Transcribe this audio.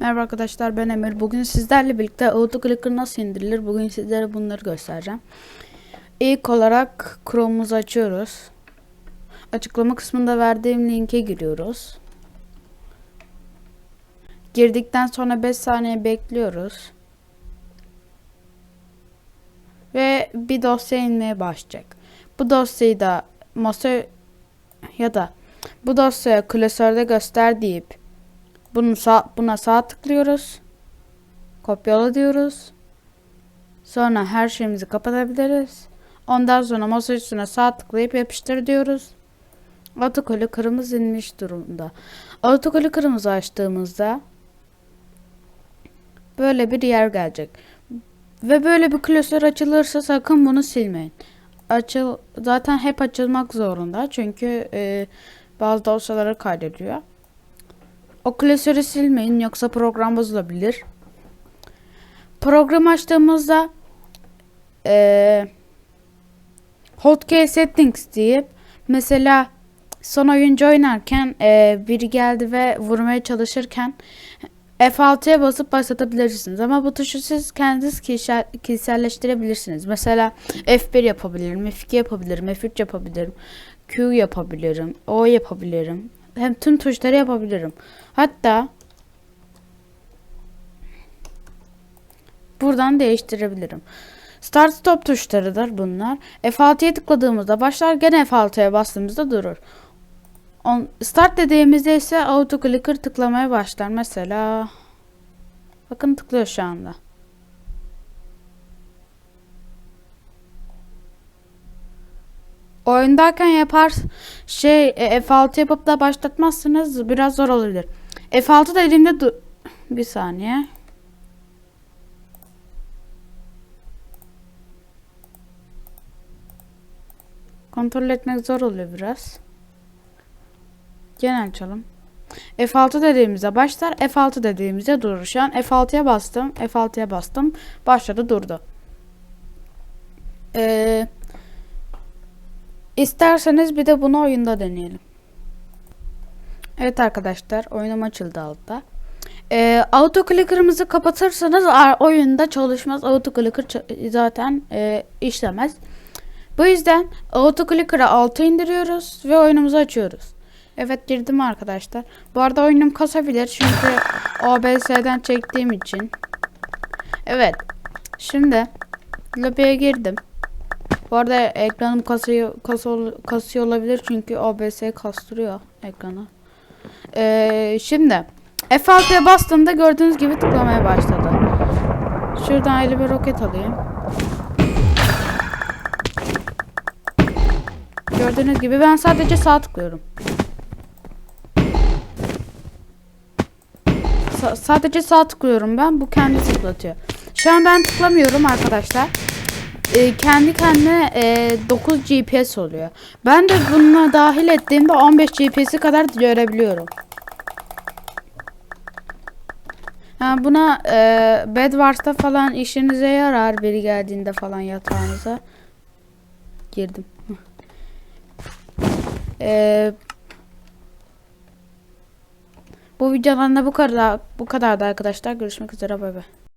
Merhaba arkadaşlar ben Emir. Bugün sizlerle birlikte AutoClicker nasıl indirilir? Bugün sizlere bunları göstereceğim. İlk olarak Chrome'umuzu açıyoruz. Açıklama kısmında verdiğim linke giriyoruz. Girdikten sonra 5 saniye bekliyoruz. Ve bir dosya inmeye başlayacak. Bu dosyayı da masa ya da bu dosyaya klasörde göster deyip bunu sağ, buna sağ tıklıyoruz. Kopyala diyoruz. Sonra her şeyimizi kapatabiliriz. Ondan sonra masa üstüne sağ tıklayıp yapıştır diyoruz. Autokolü kırmızı inmiş durumda. Autokolü kırmızı açtığımızda böyle bir yer gelecek. Ve böyle bir klasör açılırsa sakın bunu silmeyin. Açıl zaten hep açılmak zorunda çünkü e, bazı dosyaları kaydediyor. O klasörü silmeyin yoksa program bozulabilir. Program açtığımızda eee hotkey settings deyip mesela son oyuncu oynarken eee, biri geldi ve vurmaya çalışırken F6'ya basıp başlatabilirsiniz. Ama bu tuşu siz kendiniz kişisel, kişiselleştirebilirsiniz. Mesela F1 yapabilirim, F2 yapabilirim, F3 yapabilirim, Q yapabilirim, O yapabilirim. Hem tüm tuşları yapabilirim. Hatta buradan değiştirebilirim. Start stop tuşlarıdır bunlar. F6'ya tıkladığımızda başlar gene F6'ya bastığımızda durur. On, start dediğimizde ise auto clicker tıklamaya başlar. Mesela bakın tıklıyor şu anda. Oyundayken yapar şey e, F6 yapıp da başlatmazsınız biraz zor olabilir. F6 dediğimde du- bir saniye. Kontrol etmek zor oluyor biraz. Gene açalım. F6 dediğimizde başlar. F6 dediğimizde durur. Şu an F6'ya bastım. F6'ya bastım. Başladı durdu. Eee İsterseniz bir de bunu oyunda deneyelim. Evet arkadaşlar oyunum açıldı altta. Ee, autoclicker'ımızı kapatırsanız oyunda çalışmaz. Autoclicker zaten e, işlemez. Bu yüzden autoclicker'ı alta indiriyoruz ve oyunumuzu açıyoruz. Evet girdim arkadaşlar. Bu arada oyunum kasabilir çünkü OBS'den çektiğim için. Evet. Şimdi lobiye girdim. Bu arada ekranım kasıyor, kasıyor, kasıyor olabilir çünkü OBS kastırıyor ekranı. Ee, şimdi F6'ya bastığımda gördüğünüz gibi tıklamaya başladı. Şuradan ayrı bir roket alayım. Gördüğünüz gibi ben sadece sağ tıklıyorum. Sa- sadece sağ tıklıyorum ben. Bu kendi tıklatıyor. Şu an ben tıklamıyorum arkadaşlar e, kendi kendine e, 9 GPS oluyor. Ben de bununla dahil ettiğimde 15 GPS'i kadar görebiliyorum. Yani buna e, Bedwars'ta falan işinize yarar biri geldiğinde falan yatağınıza. Girdim. E, bu videodan da bu kadar bu kadardı arkadaşlar. Görüşmek üzere bay bay.